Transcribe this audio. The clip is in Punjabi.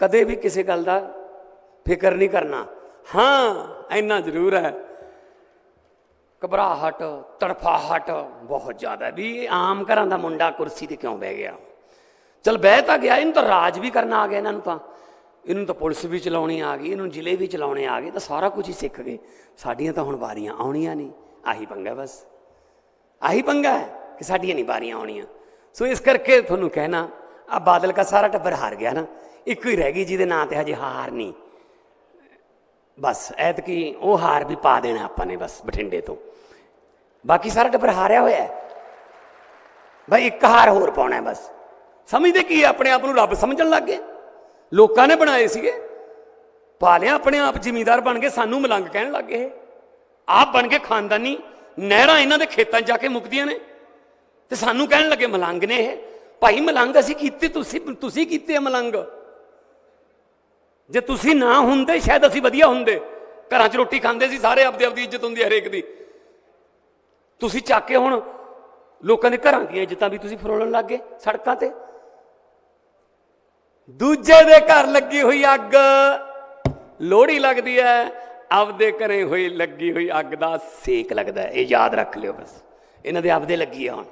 ਕਦੇ ਵੀ ਕਿਸੇ ਗੱਲ ਦਾ ਫਿਕਰ ਨਹੀਂ ਕਰਨਾ। ਹਾਂ, ਇੰਨਾ ਜ਼ਰੂਰ ਹੈ। ਘਬਰਾਹਟ, ਤੜਫਾਹਟ ਬਹੁਤ ਜ਼ਿਆਦਾ ਵੀ ਇਹ ਆਮ ਘਰਾਂ ਦਾ ਮੁੰਡਾ ਕੁਰਸੀ ਤੇ ਕਿਉਂ ਬਹਿ ਗਿਆ? ਚਲ ਬਹਿ ਤਾਂ ਗਿਆ, ਇਹਨੂੰ ਤਾਂ ਰਾਜ ਵੀ ਕਰਨਾ ਆ ਗਿਆ ਇਹਨਾਂ ਨੂੰ ਤਾਂ। ਇਹਨੂੰ ਤਾਂ ਪੁਲਿਸ ਵੀ ਚਲਾਉਣੀ ਆ ਗਈ, ਇਹਨੂੰ ਜ਼ਿਲ੍ਹੇ ਵੀ ਚਲਾਉਣੇ ਆ ਗਏ, ਤਾਂ ਸਾਰਾ ਕੁਝ ਹੀ ਸਿੱਖ ਗਏ। ਸਾਡੀਆਂ ਤਾਂ ਹੁਣ ਵਾਰੀਆਂ ਆਉਣੀਆਂ ਨਹੀਂ, ਆਹੀ ਪੰਗਾ ਬਸ। ਆਹੀ ਪੰਗਾ ਹੈ ਕਿ ਸਾਡੀਆਂ ਨਹੀਂ ਵਾਰੀਆਂ ਆਉਣੀਆਂ। ਸੋ ਇਸ ਕਰਕੇ ਤੁਹਾਨੂੰ ਕਹਿਣਾ ਆ ਬਾਦਲ ਦਾ ਸਾਰਾ ਟੱਬਰ ਹਾਰ ਗਿਆ ਨਾ। ਇੱਕੋ ਹੀ ਰਹਿ ਗਈ ਜਿਹਦੇ ਨਾਂ ਤੇ ਹਜੇ ਹਾਰ ਨਹੀਂ। ਬਸ, ਐਤਕੀ ਉਹ ਹਾਰ ਵੀ ਪਾ ਦੇਣਾ ਆਪਾਂ ਨੇ ਬਸ ਬਠਿੰਡੇ ਤੋਂ। ਬਾਕੀ ਸਾਰਾ ਟੱਬਰ ਹਾਰਿਆ ਹੋਇਆ ਹੈ। ਭਾਈ ਇੱਕ ਹਾਰ ਹੋਰ ਪਾਉਣਾ ਬਸ। ਸਮਝਦੇ ਕੀ ਆਪਣੇ ਆਪ ਨੂੰ? ਰੱਬ ਸਮਝਣ ਲੱਗ ਗਏ ਲੋਕਾਂ ਨੇ ਬਣਾਏ ਸੀਗੇ। ਪਾ ਲਿਆ ਆਪਣੇ ਆਪ, ਜ਼ਿਮੀਂਦਾਰ ਬਣ ਕੇ ਸਾਨੂੰ ਮਲੰਗ ਕਹਿਣ ਲੱਗ ਗਏ। ਆਪ ਬਣ ਕੇ ਖਾਨਦਾਨੀ ਨਹਿਰਾਂ ਇਹਨਾਂ ਦੇ ਖੇਤਾਂ 'ਚ ਜਾ ਕੇ ਮੁਕਦੀਆਂ ਨੇ। ਤੇ ਸਾਨੂੰ ਕਹਿਣ ਲੱਗੇ ਮਲੰਗ ਨੇ ਇਹ। ਭਾਈ ਮਲੰਗ ਅਸੀਂ ਕੀਤੇ, ਤੁਸੀਂ ਤੁਸੀਂ ਕੀਤੇ ਆ ਮਲੰਗ। ਜੇ ਤੁਸੀਂ ਨਾ ਹੁੰਦੇ, ਸ਼ਾਇਦ ਅਸੀਂ ਵਧੀਆ ਹੁੰਦੇ। ਘਰਾਂ 'ਚ ਰੋਟੀ ਖਾਂਦੇ ਸੀ, ਸਾਰੇ ਆਪਦੇ ਆਪਦੀ ਇੱਜ਼ਤ ਹੁੰਦੀ ਹਰੇਕ ਦੀ। ਤੁਸੀਂ ਚੱਕ ਕੇ ਹੁਣ ਲੋਕਾਂ ਦੇ ਘਰਾਂ ਦੀਆਂ ਇੱਜ਼ਤਾਂ ਵੀ ਤੁਸੀਂ ਫਰੋਲਣ ਲੱਗ ਗਏ ਸੜਕਾਂ ਤੇ। ਦੂਜੇ ਦੇ ਘਰ ਲੱਗੀ ਹੋਈ ਅੱਗ, ਲੋਹੜੀ ਲੱਗਦੀ ਹੈ, ਆਪਦੇ ਘਰੇ ਹੋਈ ਲੱਗੀ ਹੋਈ ਅੱਗ ਦਾ ਸੇਕ ਲੱਗਦਾ ਇਹ ਯਾਦ ਰੱਖ ਲਿਓ ਬਸ। ਇਹਨਾਂ ਦੇ ਆਪਦੇ ਲੱਗੀ ਆ ਹੁਣ।